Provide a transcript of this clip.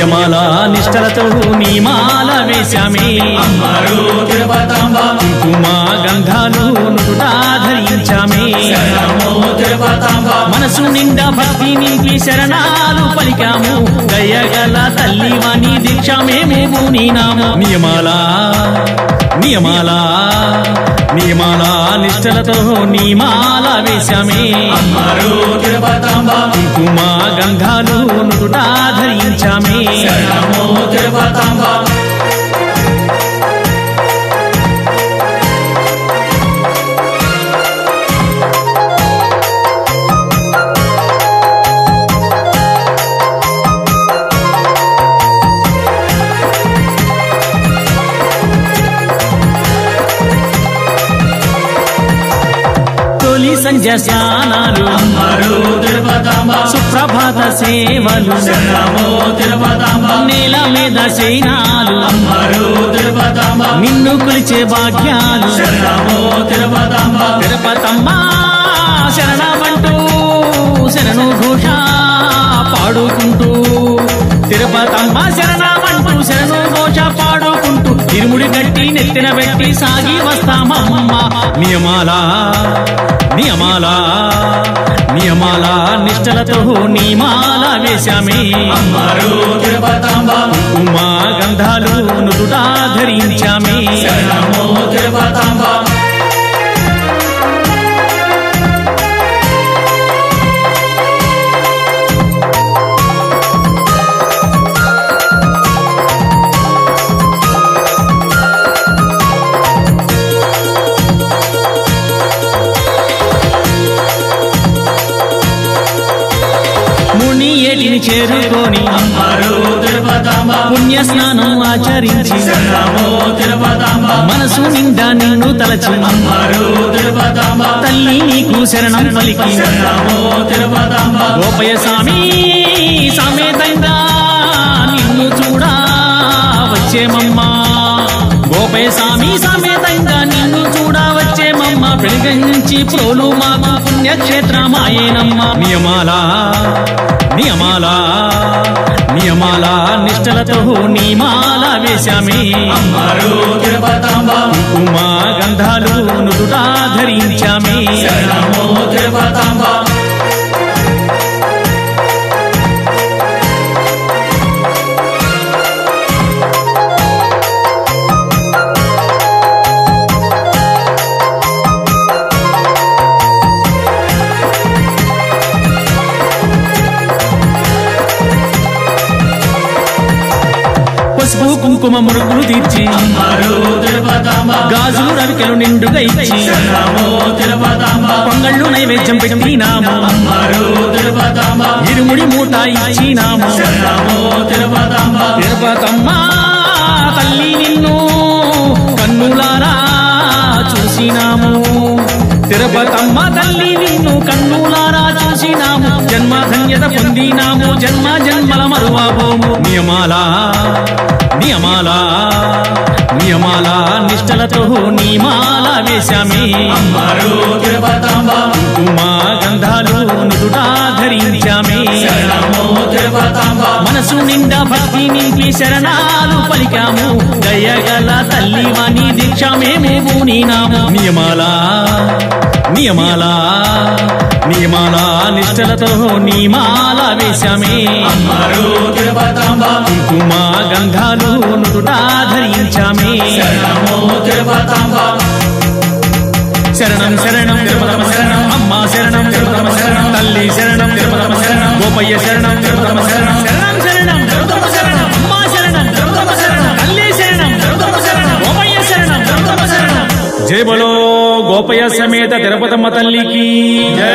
నియమాల నిష్టలతో నీమాల వేశామే. కుంకుమ గంధాలు నుదుటా ధరించామే. మనసు నిండా భక్తి నింపి శరణాలు పలికాము. దయగల తల్లివని దీక్ష మేము నీనాము నియమాల నియమాల నియమాల. నిష్టలతో నీమాల వేశామే. అమ్మరు తిరుపతాంబ. కుంకుమ గంధాలు నుదుటా ధరించామే. సంధ్య స్నానాలు సుప్రభాత సేవలు. నేల మీద శయనాలు. తిరుపతాంబ. నిన్ను కొలిచే భాగ్యాలు. తిరుపతమ్మా శరణమంటూ శరణు ఘోష పాడుకుంటూ. తిరుపతమ్మ శరణమంటూ శరణు ఘోష పాడుకుంటూ. ఇరుముడి కట్టి నెత్తిన పెట్టి సాగి వస్తామమ్మ. నియమాల నియమాల నియమాల నిష్టలతో నీమాల వేశామే. ఉమా గంధాలు నుదుటా ధరించామే. చేరుకొని పుణ్య స్నానం ఆచరించి మనసు నిండా నిన్ను తలచి తల్లి నీకు శరణం పలికి గోపయ స్వామి సమేతంగా నిన్ను చూడా వచ్చేమమ్మా. గోపయ స్వామి సమేతంగా నిన్ను పెళ్ళిగంచి ప్రోలు మాకు పుణ్యక్షేత్రమాయేనమ్మ. నియమాల నియమాల నియమాల నిష్టలతో నీమాల వేశామే. ఉమా గంధాలు నుదుటా ధరించామే. కుంకుమ మురుగులు తీర్చి. గాజులు రవికెలు నిండుగా ఇచ్చి. పొంగళ్ళు నైవేద్యం పెట్టినాము ఇరుముడి మూట ఇచ్చినాము శరణము తల్లి నిన్ను కన్నులారా చూసినాము. తిరుపతమ్మ తల్లి నిన్ను కన్నులారా చూసినాము. జన్మ ధన్యత పొందినాము. జన్మ జన్మల మరువాబోము. నియమాలా నియమాల నియమాల నిష్టలతో నీమాల వేశామే. ఉమా గంధాలు నుదుటా ధరించామే. మనసు నిండా భక్తి నింపి శరణాలు పలికాము. దయగల తల్లివని దీక్ష మేము నీనాము. నియమాల నియమాల నియమాల నిష్టలతో నీమాల వేశామే. అమ్మరు తిరుపతాంబ కుంకుమ ధరించామే. శరణం శరణం తిరుపతమ శరణం అమ్మ శరణం తిరుపతమ శరణం తల్లి శరణం తిరుపతమ శరణం గోపయ్య శరణం తిరుపతమ శరణం శరణం శరణం తిరుపతమ శరణం అమ్మ శరణం తిరుపతమ శరణం తల్లి శరణం తిరుపతమ శరణం గోపయ్య శరణం తిరుపతమ శరణం. జయ బలో గోపయ్య సమేత తిరుపతమ్మ తల్లికి. జై